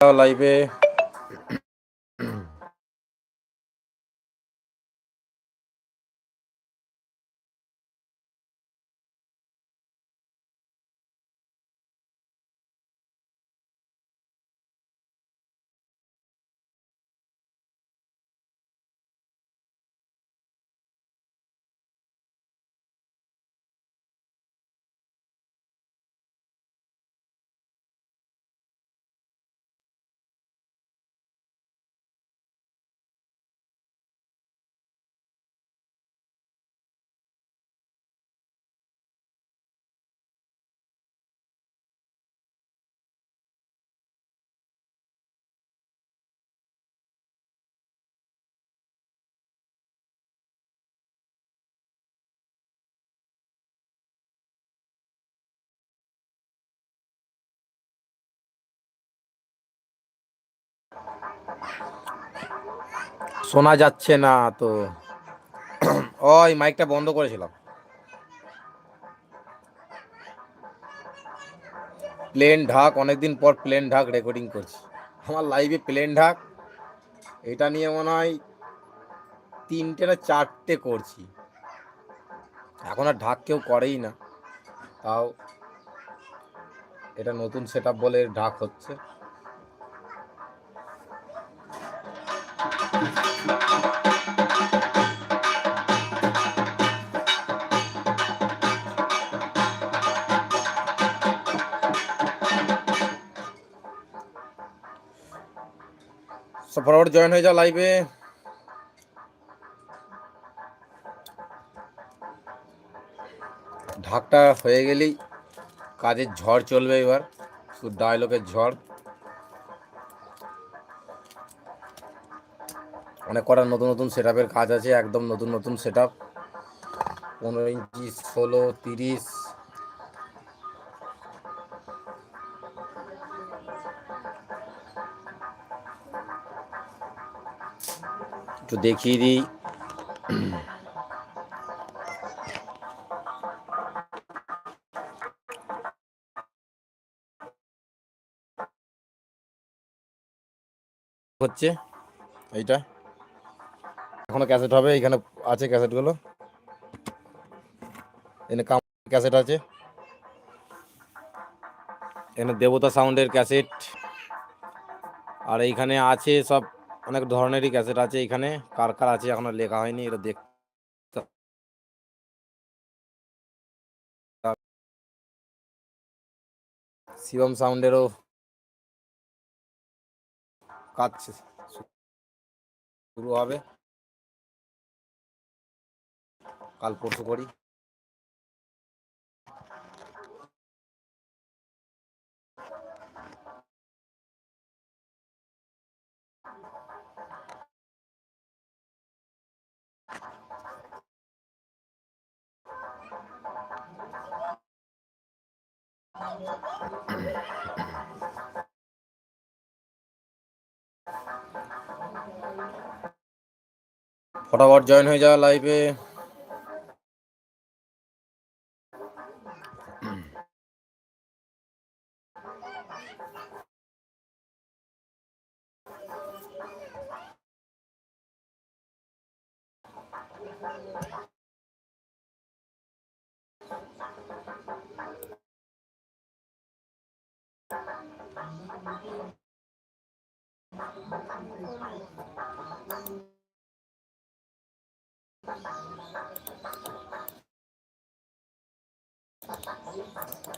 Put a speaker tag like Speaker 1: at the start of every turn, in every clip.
Speaker 1: লাইভে শোনা যাচ্ছে না তো। ওই মাইকটা বন্ধ করেছিলাম। প্লেন ঢাক, অনেকদিন পর প্লেন ঢাক রেকর্ডিং করছি। আমার লাইভে প্লেন ঢাক, এটা নিয়ে মনে হয় তিনটে না চারটে করছি। এখন আর ঢাক কেউ করেই না। তাও এটা নতুন সেট বলে ঢাক হচ্ছে। সব ফটাফট জয়েন হয়ে যাও লাইভে ঢাকটা হয়ে গেলেই কাজের ঝড় চলবে এবার, শুধু ডায়লগের ঝড়। অনেক কটা নতুন নতুন সেট কাজ আছে, একদম নতুন নতুন সেট আপ পনেরো ইঞ্চি, ষোলো, তিরিশ একটু দেখিয়ে দিই। হচ্ছে এইটা। এখনও ক্যাসেট হবে, এখানে আছে ক্যাসেটগুলো। এখানে কাম ক্যাসেট আছে। এখানে দেবতা সাউন্ডের ক্যাসেট। আর এইখানে আছে সব অনেক ধরনেরই ক্যাসেট আছে এখানে। কার কার আছে এখনও লেখা হয়নি, এটা দেখ শিবম সাউন্ডেরও কাজ শুরু হবে। কাল পরশু করি। ফটাফট জয়েন হয়ে যাওয়া লাইভে Thank you.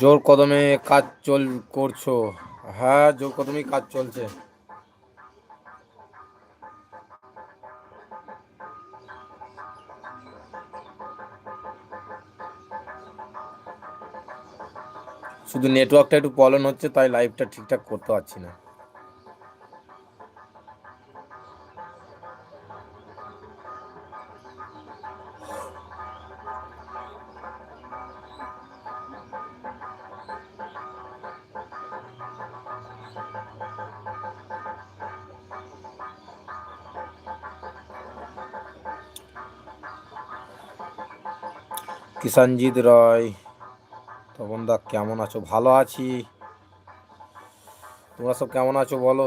Speaker 1: জোর কদমে কাজ চল করছ। হ্যাঁ জোর কদমে কাজ চলছে। শুধু নেটওয়ার্কটা একটু প্রবলেম হচ্ছে, তাই লাইভটা ঠিকঠাক করতে পারছি না। কিষানজিৎ রয়। তপন দা কেমন আছো? ভালো আছি। তোমরা সব কেমন আছো বলো?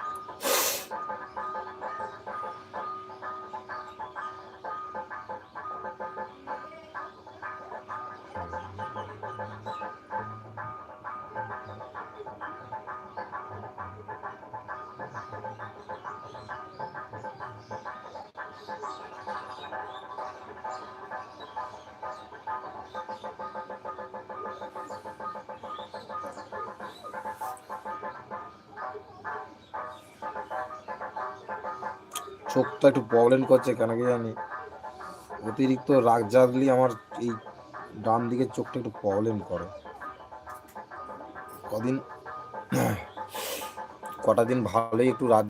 Speaker 1: চোখটা একটু প্রবলেম করছে, কেন কি জানি? অতিরিক্ত রাগ জাগলি আমার এই ডান দিকের চোখটা একটু প্রবলেম করে। কদিন, কটা দিন ভালোই একটু রাত